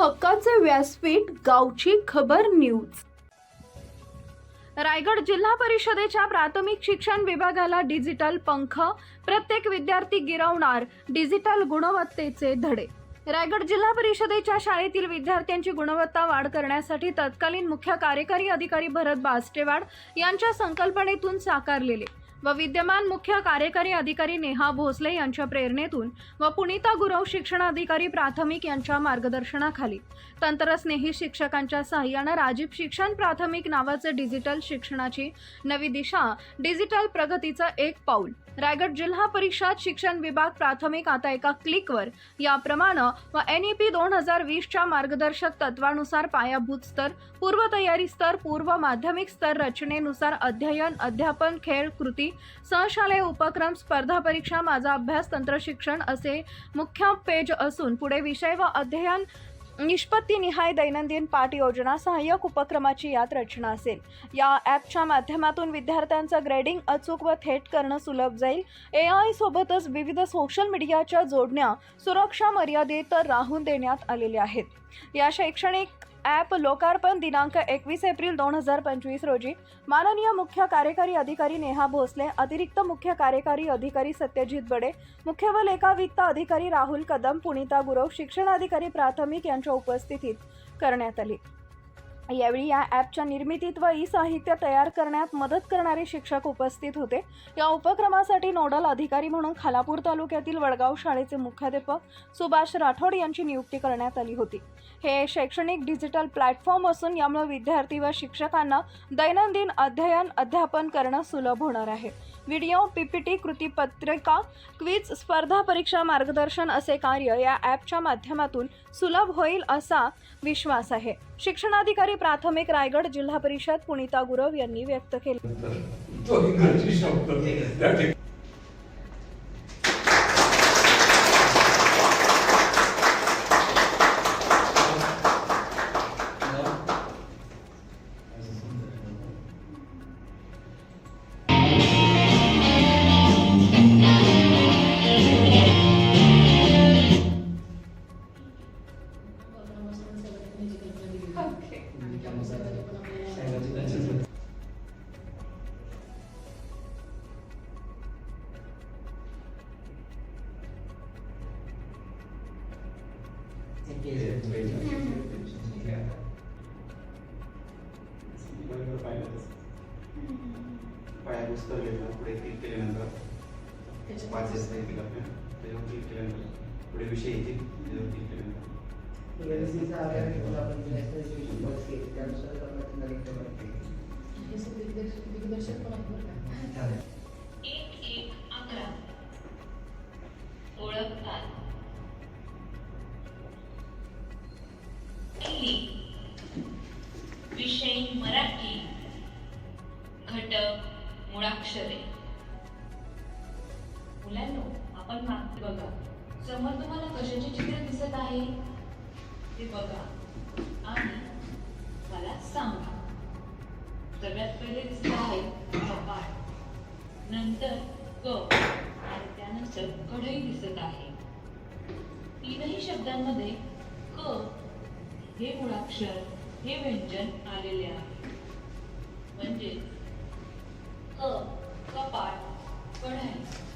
हक्काचे व्यासपीठ गावची खबर न्यूज. रायगड जिल्हा परिषदेच्या प्राथमिक शिक्षण विभागाला डिजिटल पंख प्रत्येक विद्यार्थी गिरवणार डिजिटल गुणवत्तेचे धडे. रायगड जिल्हा परिषदेच्या शाळेतील विद्यार्थ्यांची गुणवत्ता वाढ करण्यासाठी तत्कालीन मुख्य कार्यकारी अधिकारी भरत बास्टेवाड यांच्या संकल्पनेतून साकारलेले. व विद्यमान मुख्य कार्यकारी अधिकारी नेहा भोसले यांच्या प्रेरणेतून व पुणिता गुरव शिक्षणाधिकारी प्राथमिक यांच्या मार्गदर्शनाखाली तंत्रस्नेही शिक्षकांच्या सहाय्यानं राजीव शिक्षण प्राथमिक नावाचं डिजिटल शिक्षणाची नवी दिशा डिजिटल प्रगतीचं एक पाऊल. रायगड जिल्हा परिषद शिक्षण विभाग प्राथमिक आता एका क्लिकवर. याप्रमाणे व एन ई पी दोन हजार वीसच्या मार्गदर्शक तत्वानुसार पायाभूत स्तर पूर्वतयारी स्तर पूर्व माध्यमिक स्तर रचनेनुसार अध्ययन अध्यापन खेळ कृती सहशालेय उपक्रम स्पर्धा परीक्षा माझा अभ्यास तंत्रशिक्षण असे मुख्य पेज असून पुढे विषय व अध्ययन निष्पत्तीनिहाय दैनंदिन पाठ योजना सहाय्यक उपक्रमाची यात रचना असेल. या ॲपच्या माध्यमातून विद्यार्थ्यांचं ग्रेडिंग अचूक व थेट करणं सुलभ जाईल. ए आय सोबतच विविध सोशल मीडियाच्या जोडण्या सुरक्षा मर्यादेत राहून देण्यात आलेल्या आहेत. या शैक्षणिक ॲप लोकार्पण दिनांक एकवीस एप्रिल दोन हजार पंचवीस रोजी माननीय मुख्य कार्यकारी अधिकारी नेहा भोसले अतिरिक्त मुख्य कार्यकारी अधिकारी सत्यजित बडे मुख्य व लेखा वित्त अधिकारी राहुल कदम पुणिता गुरव शिक्षणाधिकारी प्राथमिक यांच्या उपस्थितीत करण्यात आली. यावेळी या ॲपच्या निर्मितीत व ई साहित्य तयार करण्यात मदत करणारे शिक्षक उपस्थित होते. या उपक्रमासाठी नोडल अधिकारी म्हणून खालापूर तालुक्यातील वडगाव शाळेचे मुख्याध्यापक सुभाष राठोड यांची नियुक्ती करण्यात आली होती. हे शैक्षणिक डिजिटल प्लॅटफॉर्म असून यामुळे विद्यार्थी व शिक्षकांना दैनंदिन अध्ययन अध्यापन करणं सुलभ होणार आहे. व्हिडिओ पीपीटी कृतीपत्रिका क्विज स्पर्धा परीक्षा मार्गदर्शन असे कार्य या ॲपच्या माध्यमातून सुलभ होईल असा विश्वास आहे. शिक्षणाधिकारी प्राथमिक रायगड जिल्हा परिषद पुणिता गुरव यांनी व्यक्त केले. पाया पुस्तक घेतला पुढे क्लिक केल्यानंतर वाचायचं नाही त्याच्यावर क्लिक केल्यानंतर पुढे विषय येतील त्याच्यावर क्लिक केल्यानंतर एक पहिली विषय मराठी घटक मुळाक्षरे. मुलांनो आपण मागते बघा. समोर तुम्हाला कशाचे चित्र दिसत आहे? ते बघा. आणि मला सांगा. सगळ्यात पहिले दिसत आहे कपाट नंतर क. आणि त्यानंतर कढई दिसत आहे. तीनही शब्दांमध्ये क हे मुळाक्षर हे व्यंजन आलेले आहे. म्हणजे कपाट कढाई.